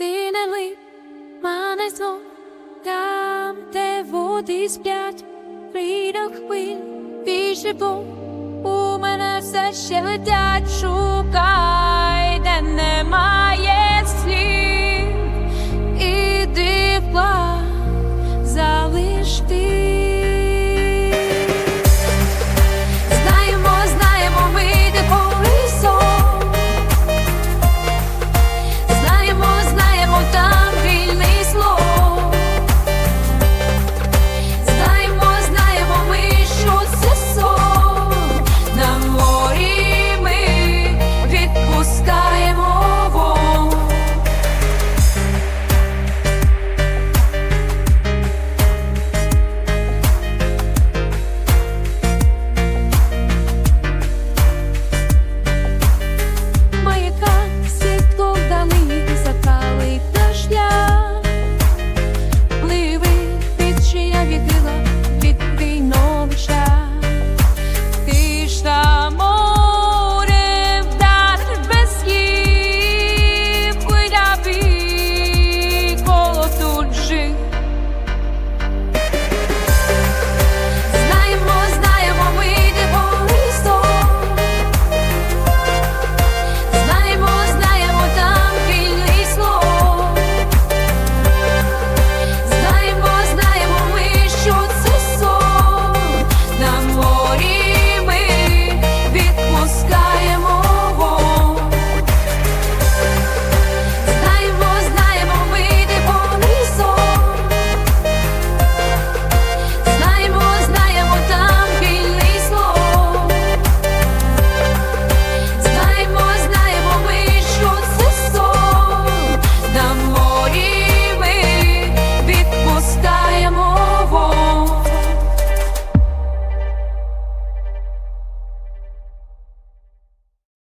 Синели, мене знов, там, де води сплять, рідок хвиль, більше бо у мене все ще летять, шукай.